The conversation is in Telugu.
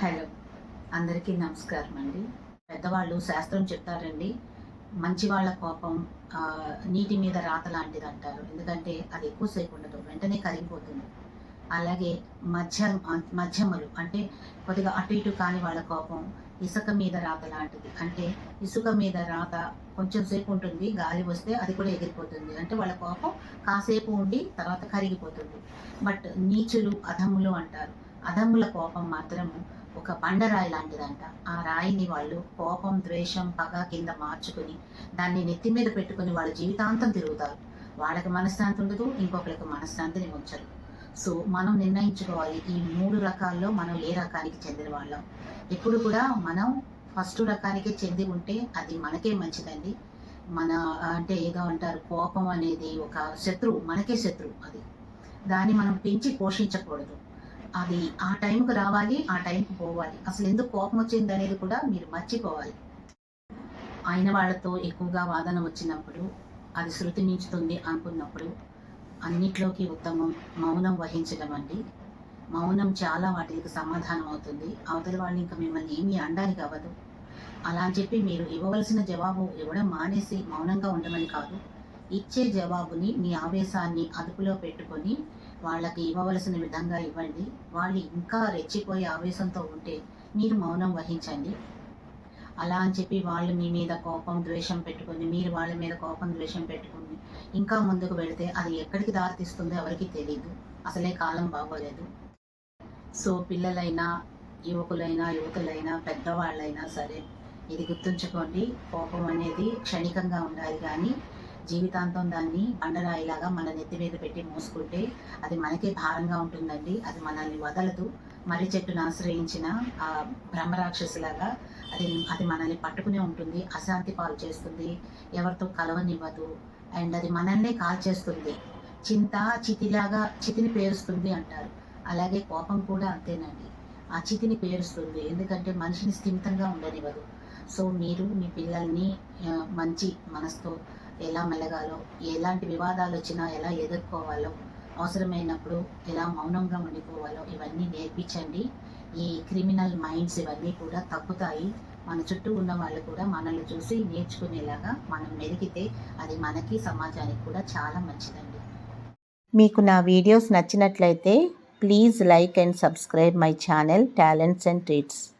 హలో. అందరికీ నమస్కారం అండి పెద్దవాళ్ళు శాస్త్రం చెప్తారండి మంచి వాళ్ళ కోపం నీటి మీద రాత లాంటిది అంటారు ఎందుకంటే అది ఎక్కువసేపు ఉండదు వెంటనే కరిగిపోతుంది. అలాగే మధ్య మధ్యమలు అంటే కొద్దిగా అటు ఇటు కాని వాళ్ళ కోపం ఇసుక మీద రాత లాంటిది. అంటే ఇసుక మీద రాత కొంచెం సేపు ఉంటుంది గాలి వస్తే అది కూడా ఎగిరిపోతుంది. అంటే వాళ్ళ కోపం కాసేపు ఉండి తర్వాత కరిగిపోతుంది. బట్ నీచులు అధములు అంటారు. అధముల కోపం మాత్రము ఒక బండరాయి లాంటిదంట. ఆ రాయిని వాళ్ళు కోపం ద్వేషం పగ కింద మార్చుకుని దాన్ని నెత్తి మీద పెట్టుకుని వాళ్ళ జీవితాంతం తిరుగుతారు. వాళ్ళకి మనశ్శాంతి ఉండదు ఇంకొకరికి మనశ్శాంతిని ఉంచరు. సో మనం నిర్ణయించుకోవాలి ఈ మూడు రకాల్లో మనం ఏ రకానికి చెందిన వాళ్ళం. ఎప్పుడు కూడా మనం ఫస్ట్ రకానికి చెంది ఉంటే అది మనకే మంచిదండి. మన అంటే ఏదో అంటారు కోపం అనేది ఒక శత్రువు మనకే శత్రువు అది. దాన్ని మనం పెంచి పోషించకూడదు. అది ఆ టైంకి రావాలి ఆ టైంకి పోవాలి. అసలు ఎందుకు కోపం వచ్చింది అనేది కూడా మీరు మర్చిపోవాలి. ఆయన వాళ్ళతో ఎక్కువగా వాదన వచ్చినప్పుడు అది శృతి మించుతుంది అనుకున్నప్పుడు అన్నిట్లోకి ఉత్తమం మౌనం వహించడం అండి. మౌనం చాలా వాటికి సమాధానం అవుతుంది. అవతల వాళ్ళు ఇంకా మిమ్మల్ని ఏమీ అనడానికి అవ్వదు. అలా అని చెప్పి మీరు ఇవ్వవలసిన జవాబు ఇవ్వడం మానేసి మౌనంగా ఉండమని కాదు ఇచ్చే జవాబుని మీ ఆవేశాన్ని అదుపులో పెట్టుకొని వాళ్ళకి ఇవ్వవలసిన విధంగా ఇవ్వండి. వాళ్ళు ఇంకా రెచ్చిపోయే ఆవేశంతో ఉంటే మీరు మౌనం వహించండి. అలా అని చెప్పి వాళ్ళు మీ మీద కోపం ద్వేషం పెట్టుకుని మీరు వాళ్ళ మీద కోపం ద్వేషం పెట్టుకుని ఇంకా ముందుకు వెళితే అది ఎక్కడికి దారితీస్తుందో ఎవరికి తెలియదు అసలే కాలం బాగోలేదు. సో పిల్లలైనా యువకులైనా యువతులైనా పెద్దవాళ్ళైనా సరే ఇది గుర్తుంచుకోండి. కోపం అనేది క్షణికంగా ఉండాలి కానీ జీవితాంతం దాన్ని బండరాయిలాగా మన నెత్తి మీద పెట్టి మోసుకుంటే అది మనకే భారంగా ఉంటుందండి. అది మనల్ని వదలదు. మర్రి చెట్టును ఆశ్రయించిన ఆ బ్రహ్మరాక్షసులాగా అది అది మనల్ని పట్టుకునే ఉంటుంది. అశాంతి పాలు చేస్తుంది. ఎవరితో కలవనివ్వదు. అండ్ అది మనల్నే కాల్చేస్తుంది. చింత చితిలాగా చితిని పేరుస్తుంది అంటారు. అలాగే కోపం కూడా అంతేనండి. ఆ చితిని పేరుస్తుంది. ఎందుకంటే మనిషిని స్థిమితంగా ఉండనివ్వదు. సో మీరు మీ పిల్లల్ని మంచి మనసుతో ఎలా మెలగాలో ఎలాంటి వివాదాలు వచ్చినా ఎలా ఎదుర్కోవాలో అవసరమైనప్పుడు ఎలా మౌనంగా ఉండిపోవాలో ఇవన్నీ నేర్పించండి. ఈ క్రిమినల్ మైండ్స్ ఇవన్నీ కూడా తగ్గుతాయి మన చుట్టూ ఉన్న వాళ్ళు కూడా మనల్ని చూసి నేర్చుకునేలాగా మనం మెరిగితే అది మనకి సమాజానికి కూడా చాలా మంచిదండి. మీకు నా వీడియోస్ నచ్చినట్లయితే please like and subscribe my channel talents and treats.